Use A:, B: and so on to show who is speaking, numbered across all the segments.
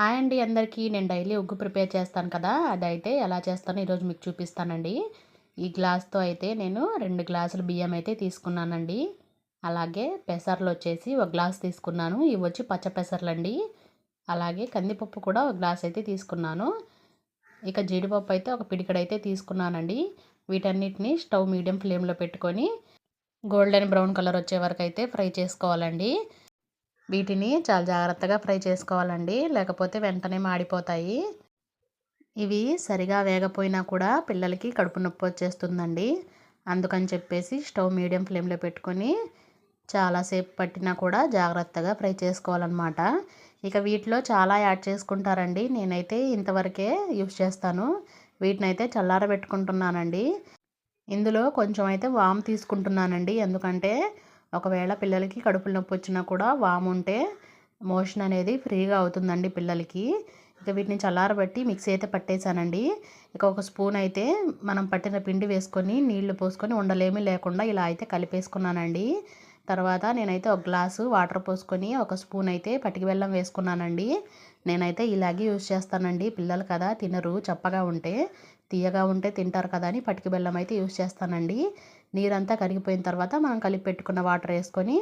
A: Hi అండి అందరికీ. నేను డైలీ ఉగ్గు ప్రిపేర్ చేస్తాను కదా అదైతే ఎలా చేస్తానో ఈరోజు మీకు చూపిస్తానండి. ఈ గ్లాస్తో అయితే నేను రెండు గ్లాసులు బియ్యం అయితే తీసుకున్నానండి. అలాగే పెసర్లు వచ్చేసి ఒక గ్లాస్ తీసుకున్నాను. ఇవి వచ్చి పచ్చ పెసర్లు అండి అలాగే కందిపప్పు కూడా ఒక గ్లాస్ అయితే తీసుకున్నాను. ఇక జీడిపప్పు అయితే ఒక పిడికడైతే తీసుకున్నానండి. వీటన్నిటిని స్టవ్ మీడియం ఫ్లేమ్లో పెట్టుకొని గోల్డెన్ బ్రౌన్ కలర్ వచ్చే వరకు అయితే ఫ్రై చేసుకోవాలండి. వీటిని చాలా జాగ్రత్తగా ఫ్రై చేసుకోవాలండి. లేకపోతే వెంటనే మాడిపోతాయి. ఇవి సరిగా వేగపోయినా కూడా పిల్లలకి కడుపు నొప్పి వచ్చేస్తుందండి. అందుకని చెప్పేసి స్టవ్ మీడియం ఫ్లేమ్లో పెట్టుకొని చాలాసేపు పట్టినా కూడా జాగ్రత్తగా ఫ్రై చేసుకోవాలన్నమాట. ఇక వీటిలో చాలా యాడ్ చేసుకుంటారండి. నేనైతే ఇంతవరకే యూస్ చేస్తాను. వీటిని అయితే చల్లారబెట్టుకుంటున్నానండి. ఇందులో కొంచెం అయితే వామ్ తీసుకుంటున్నానండి. ఎందుకంటే ఒకవేళ పిల్లలకి కడుపులో నొప్పి వచ్చినా కూడా వాము ఉంటే మోషన్ అనేది ఫ్రీగా అవుతుందండి పిల్లలకి. ఇక వీటిని చల్లారబట్టి మిక్సీ అయితే పట్టేశానండి. ఇక ఒక స్పూన్ అయితే మనం పట్టిన పిండి వేసుకొని నీళ్ళు పోసుకొని ఉండలేమీ లేకుండా ఇలా అయితే కలిపేసుకున్నానండి. తర్వాత నేనైతే ఒక గ్లాసు వాటర్ పోసుకొని ఒక స్పూన్ అయితే పటికి బెల్లం వేసుకున్నానండి. నేనైతే ఇలాగే యూజ్ చేస్తానండి. పిల్లలు కదా తినరు చప్పగా ఉంటే తీయగా ఉంటే తింటారు కదా అని పటికి బెల్లం అయితే యూజ్ చేస్తానండి. నీరంతా కరిగిపోయిన తర్వాత మనం కలిపి పెట్టుకున్న వాటర్ వేసుకొని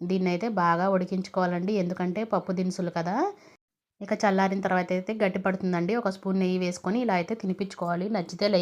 A: దీన్ని అయితే బాగా ఉడికించుకోవాలండి. ఎందుకంటే పప్పు దినుసులు కదా. ఇక చల్లారిన తర్వాత అయితే గట్టి పడుతుందండి. ఒక స్పూన్ నెయ్యి వేసుకొని ఇలా అయితే తినిపించుకోవాలి. నచ్చితే లైక్